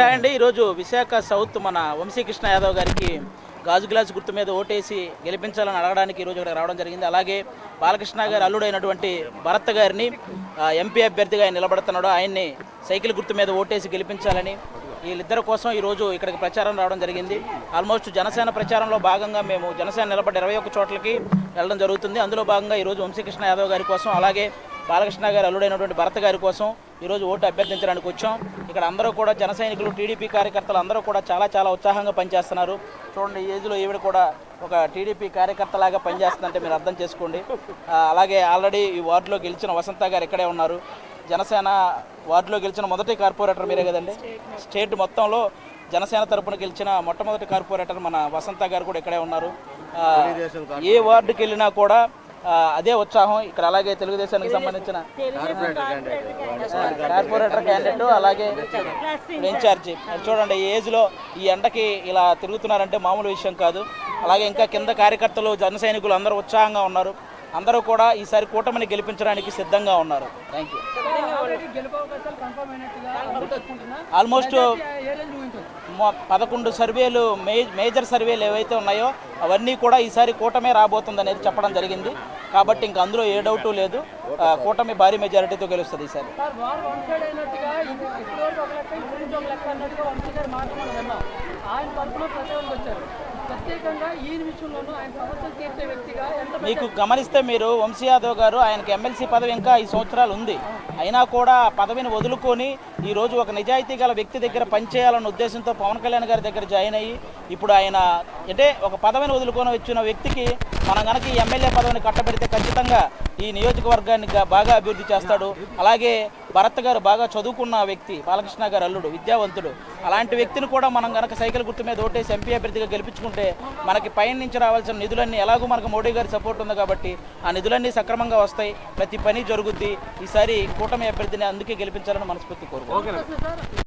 అండి ఈరోజు విశాఖ సౌత్ మన వంశీకృష్ణ యాదవ్ గారికి గాజు గ్లాస్ గుర్తు మీద ఓటేసి గెలిపించాలని అడగడానికి ఈరోజు ఇక్కడ రావడం జరిగింది. అలాగే బాలకృష్ణ గారి అల్లుడైనటువంటి భరత్ గారిని ఎంపీ అభ్యర్థిగా ఆయన నిలబడుతున్నాడు. ఆయన్ని సైకిల్ గుర్తు మీద ఓటేసి గెలిపించాలని వీళ్ళిద్దరి కోసం ఈరోజు ఇక్కడికి ప్రచారం రావడం జరిగింది. ఆల్మోస్ట్ జనసేన ప్రచారంలో భాగంగా మేము జనసేన నిలబడి ఇరవై ఒక్క చోట్లకి వెళ్ళడం జరుగుతుంది. అందులో భాగంగా ఈరోజు వంశీకృష్ణ యాదవ్ గారి కోసం అలాగే బాలకృష్ణ గారి అల్లుడైనటువంటి భరత్ గారి కోసం ఈరోజు ఓటు అభ్యర్థించడానికి వచ్చాం. ఇక్కడ అందరూ కూడా జన సైనికులు టీడీపీ కార్యకర్తలు అందరూ కూడా చాలా చాలా ఉత్సాహంగా పనిచేస్తున్నారు. చూడండి ఈ ఏజ్లో ఈవిడ కూడా ఒక టీడీపీ కార్యకర్తలాగా పనిచేస్తుందంటే మీరు అర్థం చేసుకోండి. అలాగే ఆల్రెడీ ఈ వార్డులో గెలిచిన వసంత గారు ఇక్కడే ఉన్నారు. జనసేన వార్డులో గెలిచిన మొదటి కార్పొరేటర్ మీరే కదండి? స్టేట్ మొత్తంలో జనసేన తరపున గెలిచిన మొట్టమొదటి కార్పొరేటర్ మన వసంత గారు కూడా ఇక్కడే ఉన్నారు. ఏ వార్డుకి వెళ్ళినా కూడా అదే ఉత్సాహం ఇక్కడ అలాగే తెలుగుదేశానికి సంబంధించిన కార్పొరేటర్ క్యాండిడేట్ అలాగే ఇన్ఛార్జి. అది చూడండి ఈ ఏజ్లో ఈ ఎండకి ఇలా తిరుగుతున్నారంటే మామూలు విషయం కాదు. అలాగే ఇంకా కింద కార్యకర్తలు జన సైనికులు అందరూ ఉత్సాహంగా ఉన్నారు. అందరూ కూడా ఈసారి కూటమిని గెలిపించడానికి సిద్ధంగా ఉన్నారు. థ్యాంక్ యూ ఆల్మోస్ట్ పదకొండు సర్వేలు మేజర్ సర్వేలు ఏవైతే ఉన్నాయో అవన్నీ కూడా ఈసారి కూటమే రాబోతుంది అనేది చెప్పడం జరిగింది. కాబట్టి ఇంకా అందులో ఏ డౌటు లేదు. కూటమి భారీ మెజారిటీతో గెలుస్తుంది ఈసారి. ఆయన తరఫున ప్రచారానికి వచ్చారు. ప్రత్యేకంగా ఈయన విషయంలోనూ ఆయన సమస్యలు తీర్చే వ్యక్తిగా మీకు గమనిస్తే మీరు వంశీ యాదవ్ గారు ఆయనకి ఎమ్మెల్సీ పదవి ఇంకా ఐదు సంవత్సరాలు ఉంది. అయినా కూడా పదవిని వదులుకొని ఈ రోజు ఒక నిజాయితీ గల వ్యక్తి దగ్గర పనిచేయాలన్న ఉద్దేశంతో పవన్ కళ్యాణ్ గారి దగ్గర జాయిన్ అయ్యి ఇప్పుడు ఆయన అంటే ఒక పదవిని వదులుకొని వచ్చిన వ్యక్తికి మనం కనుక ఈ ఎమ్మెల్యే పదవిని కట్టబెడితే ఖచ్చితంగా ఈ నియోజకవర్గాన్ని బాగా అభివృద్ధి చేస్తాడు. అలాగే భరత్ గారు బాగా చదువుకున్న వ్యక్తి బాలకృష్ణ గారు అల్లుడు విద్యావంతుడు. అలాంటి వ్యక్తిని కూడా మనం కనుక సైకిల్ గుర్తు మీద ఓటేసి ఎంపీ అభ్యర్థిగా గెలిపించుకుంటే మనకి పైన నుంచి రావాల్సిన నిధులన్నీ ఎలాగో మనకు మోడీ గారు సపోర్ట్ ఉంది కాబట్టి ఆ నిధులన్నీ సక్రమంగా వస్తాయి. ప్రతి పని జరుగుద్ది. ఈసారి కూటమి అభ్యర్థిని అందుకే గెలిపించాలని మనస్ఫూర్తి కోరుకుంటున్నాను